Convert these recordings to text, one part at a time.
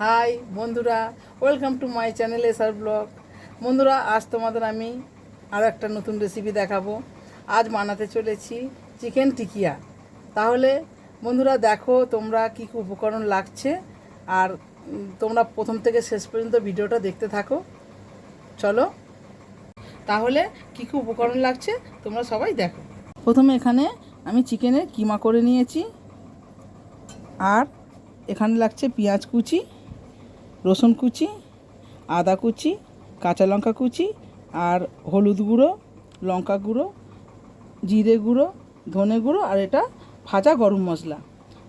High বন্ধুরা welcome to my channel SR blog বন্ধুরা, আজ তোমাদের আমি আরও একটা নতুন রেসিপি দেখাবো। আজ বানাতে চলেছি চিকেন টিকিয়া তাহলে, বন্ধুরা, দেখো তোমরা কী কী উপকরণ লাগছে, আর তোমরা প্রথম থেকে শেষ পর্যন্ত ভিডিওটা দেখতে থাকো। চলো, তাহলে কী কী উপকরণ লাগছে, তোমরা সবাই দেখো। প্রথমে এখানে আমি চিকেনের কিমা করে নিয়েছি, আর এখানে লাগছে পেঁয়াজ কুচি রসুন কুচি, আদা কুচি, কাঁচা লঙ্কা কুচি আর হলুদ গুঁড়ো, লঙ্কা গুঁড়ো, জিরে গুঁড়ো, ধনে গুঁড়ো আর এটা ভাজা গরম মশলা।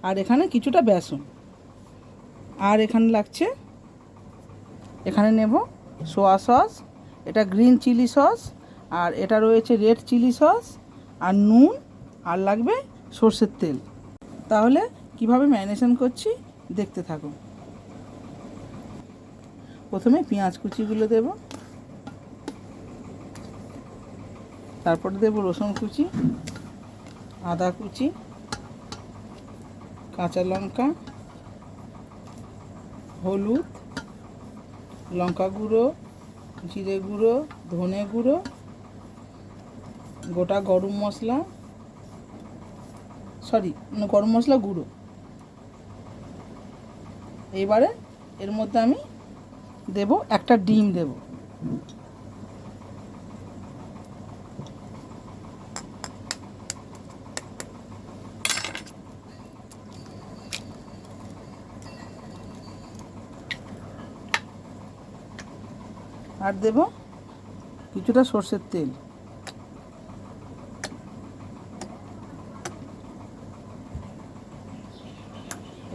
আর এখানে কিছুটা বেসন। আর এখানে লাগছে, এখানে নেব সোয়া সস, এটা গ্রিন চিলি সস, আর এটা রয়েছে রেড চিলি সস, আর নুন, আর লাগবে সর্ষের তেল। তাহলে কীভাবে ম্যারিনেশন করছি দেখতে থাকো প্রথমে পেঁয়াজ কুচিগুলো দেব। তারপরে দেব রসুন কুচি, আদা কুচি, কাঁচা লঙ্কা, হলুদ, লঙ্কা গুঁড়ো, জিরে গুঁড়ো, ধনে গুঁড়ো, গোটা গরম মশলা, সরি গরম মশলা গুঁড়ো। এইবারে এর মধ্যে আমি দেব একটা ডিম দেব। আর দেব কিছুটা সর্ষের তেল।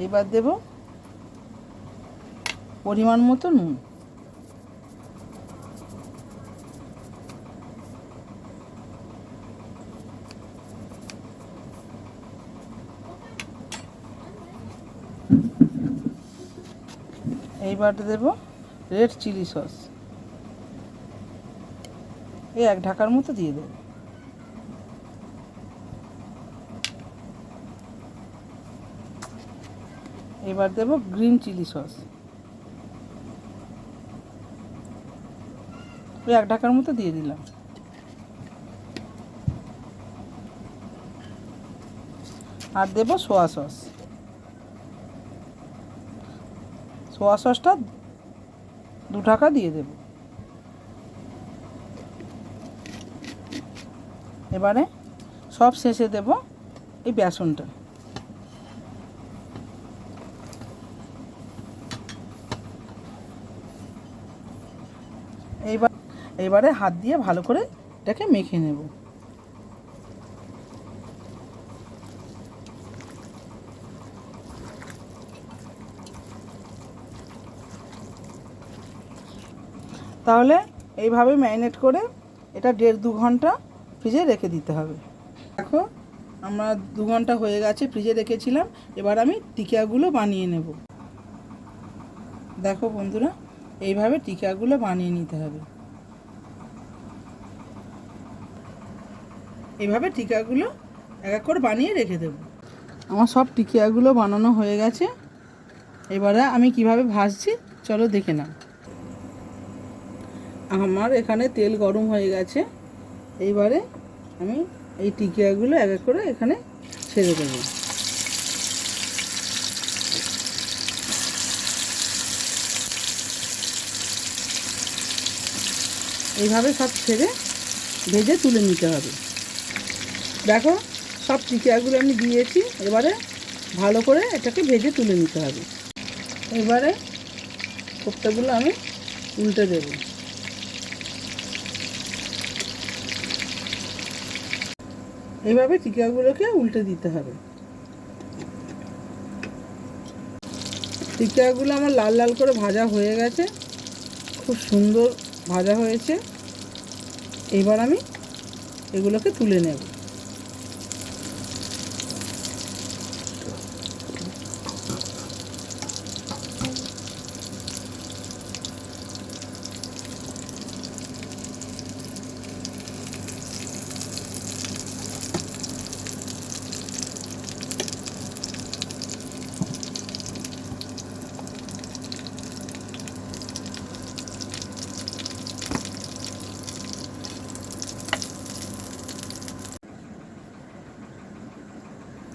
এবার দেব পরিমাণ মতো নুন। এইবার দেব রেড চিলি সস। এই এক ঢাকার মতো দিয়ে দেব। এবার দেব গ্রিন চিলি সস। ওই এক ঢাকার মতো দিয়ে দিলাম। আর দেব সোয়া সস। সোয়া সসটা দু টাকা দিয়ে দেব। এবারে সব শেষে দেব এই বেসনটা। এইবার এবারে হাত দিয়ে ভালো করে এটাকে মেখে নেব। তাহলে এইভাবে ম্যারিনেট করে এটা দেড় দু ঘণ্টা ফ্রিজে রেখে দিতে হবে। দেখো, আমরা দু ঘণ্টা হয়ে গেছে ফ্রিজে রেখেছিলাম, এবার আমি টিকাগুলো বানিয়ে নেব। দেখো বন্ধুরা, এইভাবে টিকাগুলো বানিয়ে নিতে হবে। এইভাবে টিকাগুলো এক এক করে বানিয়ে রেখে দেব। আমার সব টিকিয়াগুলো বানানো হয়ে গেছে। এবারে আমি কীভাবে ভাজছি, চলো দেখে নাও। আমার এখানে তেল গরম হয়ে গেছে। এইবারে আমি এই টিকিয়াগুলো এক এক করে এখানে ছেড়ে দেবো। এইভাবে সব ছেড়ে ভেজে তুলে নিতে হবে। দেখো, সব টিকিয়াগুলো আমি দিয়েছি। এবারে ভালো করে এটাকে ভেজে তুলে নিতে হবে। এবারে কোপ্তাগুলো আমি উল্টে দেব। এইভাবে টিকিয়াগুলোকে উল্টে দিতে হবে। টিকিয়াগুলো আমার লাল লাল করে ভাজা হয়ে গেছে। খুব সুন্দর ভাজা হয়েছে। এবার আমি এগুলোকে তুলে নেব।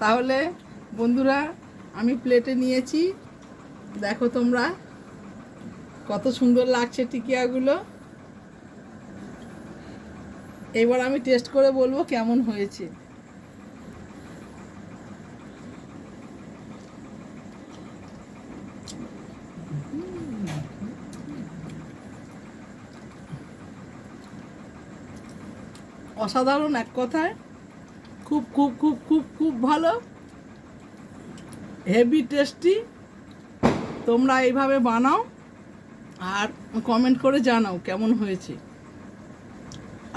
তাহলে বন্ধুরা, আমি প্লেটে নিয়েছি। দেখো তোমরা কত সুন্দর লাগছে টিকিয়াগুলো। এবার আমি টেস্ট করে বলব কেমন হয়েছে। অসাধারণ এক কথায়। খুব খুব খুব খুব খুব ভালো। হেভি টেস্টি তোমরা এইভাবে বানাও আর কমেন্ট করে জানাও কেমন হয়েছে।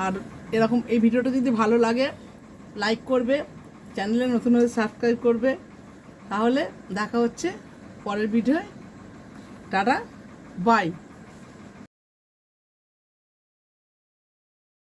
আর এরকম এই ভিডিওটা যদি ভালো লাগে লাইক করবে চ্যানেলে নতুন হলে সাবস্ক্রাইব করবে। তাহলে দেখা হচ্ছে পরের ভিডিওয় টাটা বাই